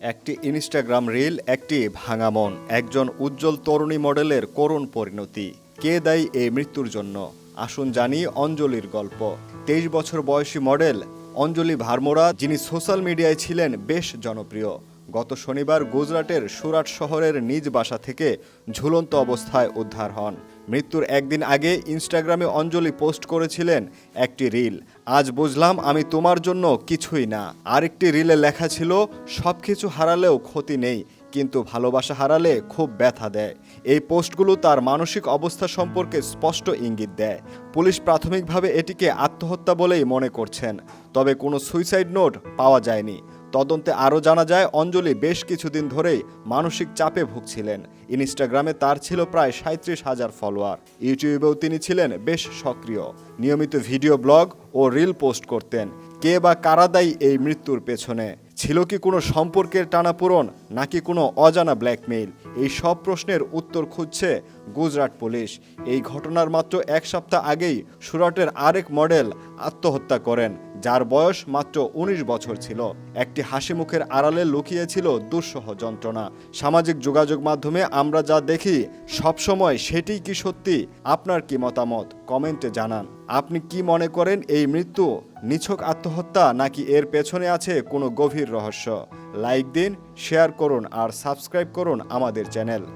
একটি Instagram reel একটি ভাঙা মন একজন উজ্জ্বল তরুণী মডেলের করুণ পরিণতি। কে দায়ী এই মৃত্যুর জন্য? আসুন জানি অঞ্জলির গল্প। তেইশ বছর বয়সী মডেল অঞ্জলি ভার্মোরা, যিনি সোশ্যাল মিডিয়ায় ছিলেন, বেশ জনপ্রিয়। গত শনিবার গুজরাটের সুরাট শহরের নিজ বাসা থেকে ঝুলন্ত অবস্থায় উদ্ধার হন। মৃত্যুর একদিন আগে ইনস্টাগ্রামে অঞ্জলি পোস্ট করেছিলেন একটি রিল। আজ বুঝলাম আমি তোমার জন্য কিছুই না। আরেকটি রিলে লেখা ছিল সব কিছু হারালেও ক্ষতি নেই, কিন্তু ভালোবাসা হারালে খুব ব্যথা দেয়। এই পোস্টগুলো তার মানসিক অবস্থা সম্পর্কে স্পষ্ট ইঙ্গিত দেয়। পুলিশ প্রাথমিকভাবে এটিকে আত্মহত্যা বলেই মনে করছেন, তবে কোনো সুইসাইড নোট পাওয়া যায়নি। তদন্তে আরও জানা যায়, অঞ্জলি বেশ কিছুদিন ধরেই মানসিক চাপে ভুগছিলেন। ইনস্টাগ্রামে তার ছিল প্রায় সাঁত্রিশ হাজার ফলোয়ার। ইউটিউবেও তিনি ছিলেন বেশ সক্রিয়। নিয়মিত ভিডিও ব্লগ ও রিল পোস্ট করতেন। কে বা কারা দায়ী এই মৃত্যুর পেছনে? ছিল কি কোনো সম্পর্কের টানাপূরণ নাকি কোনো অজানা ব্ল্যাকমেইল? এই সব প্রশ্নের উত্তর খুঁজছে গুজরাট পুলিশ। এই ঘটনার মাত্র এক সপ্তাহ আগেই সুরাটের আরেক মডেল আত্মহত্যা করেন। যার বয়স মাত্র উনিশ বছর ছিল। একটি হাসি মুখের আড়ালে লুকিয়েছিল দুঃসহ যন্ত্রণা। সামাজিক যোগাযোগ মাধ্যমে আমরা যা দেখি, সবসময় সেটিই কি সত্যি, আপনার কি মতামত? কমেন্টে জানান। আপনি কি মনে করেন এই মৃত্যু, নিছক আত্মহত্যা, নাকি এর পেছনে আছে কোনো গভীর রহস্য? লাইক দিন, শেয়ার করুন, আর সাবস্ক্রাইব করুন আমাদের চ্যানেল।